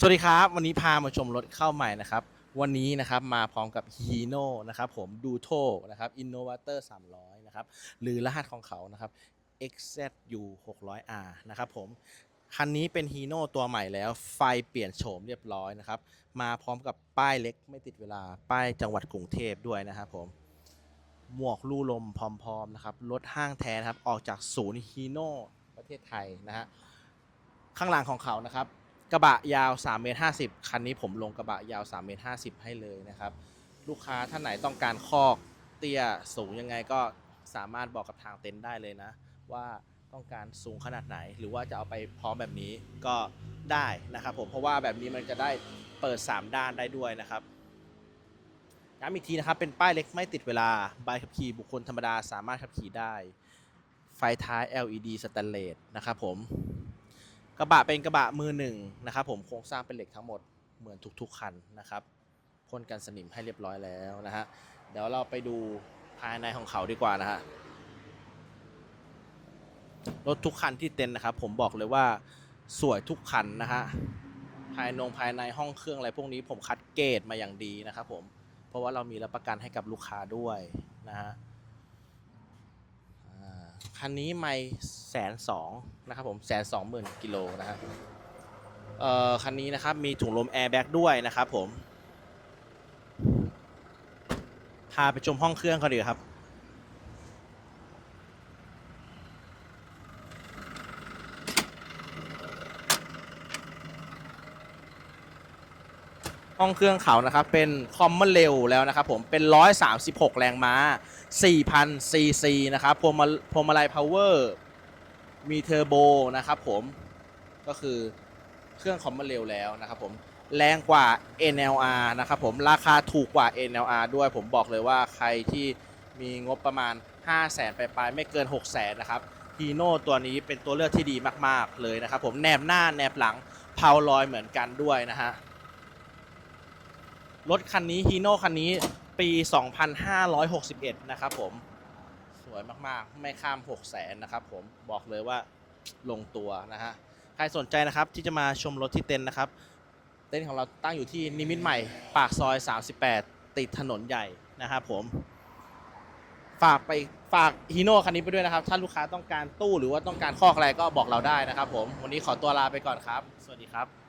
สวัสดีครับ วันนี้พามาชมรถเข้าใหม่นะครับ วันนี้นะครับมาพร้อมกับ Hino นะครับผมดูโทนะครับ Innovator 300 นะครับ หรือรหัสของเขานะครับ XZU 600R นะครับผม คันนี้เป็น Hino ตัวใหม่แล้ว ไฟเปลี่ยนโฉมเรียบร้อยนะครับ มาพร้อมกับป้ายเล็กไม่ติดเวลา ป้ายจังหวัดกรุงเทพด้วยนะครับผมหมวกลู่ลมพร้อมๆนะครับรถห้างแท้นะครับออกจากศูนย์ Hino ประเทศไทยนะฮะข้างหลังของเขานะครับ กระบะยาว3เมตร50 คันนี้ผมลงกระบะยาว3เมตร50 ให้เลยนะครับ ลูกค้าท่านไหนต้องการคอกเตี้ยสูงยังไงก็สามารถบอกกับทางเต็นท์ได้เลยนะ ว่าต้องการสูงขนาดไหน หรือว่าจะเอาไปพร้อมแบบนี้ก็ได้นะครับผมเพราะว่าแบบนี้มันจะได้เปิด 3 ด้านได้ด้วยนะครับย้ำอีกทีนะครับเป็นป้ายเล็กไม่ติดเวลาใบขับขี่บุคคลธรรมดาสามารถขับขี่ได้ ไฟท้าย LED สแตนเลสนะครับผม กระบะเป็นกระบะมือหนึ่งนะครับผมโครงสร้างเป็นเหล็กทั้งหมดเหมือนทุกๆคันนะครับพ่นกันสนิมให้เรียบร้อยแล้วนะฮะเดี๋ยวเราไปดูภายในของเขาดีกว่านะฮะรถทุกคันที่เต็นนะครับ ผมบอกเลยว่าสวยทุกคันนะฮะภายนงภายในห้องเครื่องอะไรพวกนี้ผมคัดเกรดมาอย่างดีนะครับผมเพราะว่าเรามีรับประกันให้กับลูกค้าด้วยนะฮะ คันนี้ไม่แสนสองนะครับผมแสนสองหมื่นกิโลนะฮะเอ่อคันนี้นะครับมีถุงลมแอร์แบ็กด้วยนะครับผมพาไปชมห้องเครื่องเขาดีครับ ห้องเครื่องเขานะครับ เป็นคอมมอนเร็วแล้วนะครับผมเป็น 136 แรงม้า 4,000 ซีซีนะครับพวงมาพวงมาลัยพาวเวอร์มีเทอร์โบนะครับผมก็คือเครื่องคอมมอนเร็วแล้วนะครับผมแรงกว่า NLR นะครับผมราคาถูกกว่า NLR ด้วยผมบอกเลยว่าใครที่มีงบประมาณ 5 0 0แสนไปลายๆไม่เกิน 6 0แสนนะครับฮีโน่ตัวนี้เป็นตัวเลือกที่ดีมาก ๆ เลยนะครับผมแนบหน้าแนบหลังเพาลอยเหมือนกันด้วยนะฮะ รถคันนี้ฮีโน่คันนี้ปี 2561 นะครับผม สวยมากๆ ไม่ข้าม 6 0แสนนะครับผมบอกเลยว่าลงตัวนะฮะ ใครสนใจนะครับที่จะมาชมรถที่เต็นนะครับ เต็นของเราตั้งอยู่ที่นิมิตรใหม่ ปากซอย 38 ติดถนนใหญ่นะครับผม ฝากไปฝากฮีโน่คันนี้ไปด้วยนะครับ ถ้าลูกค้าต้องการตู้หรือว่าต้องการข้ออะไรก็บอกเราได้นะครับผม วันนี้ขอตัวลาไปก่อนครับ สวัสดีครับ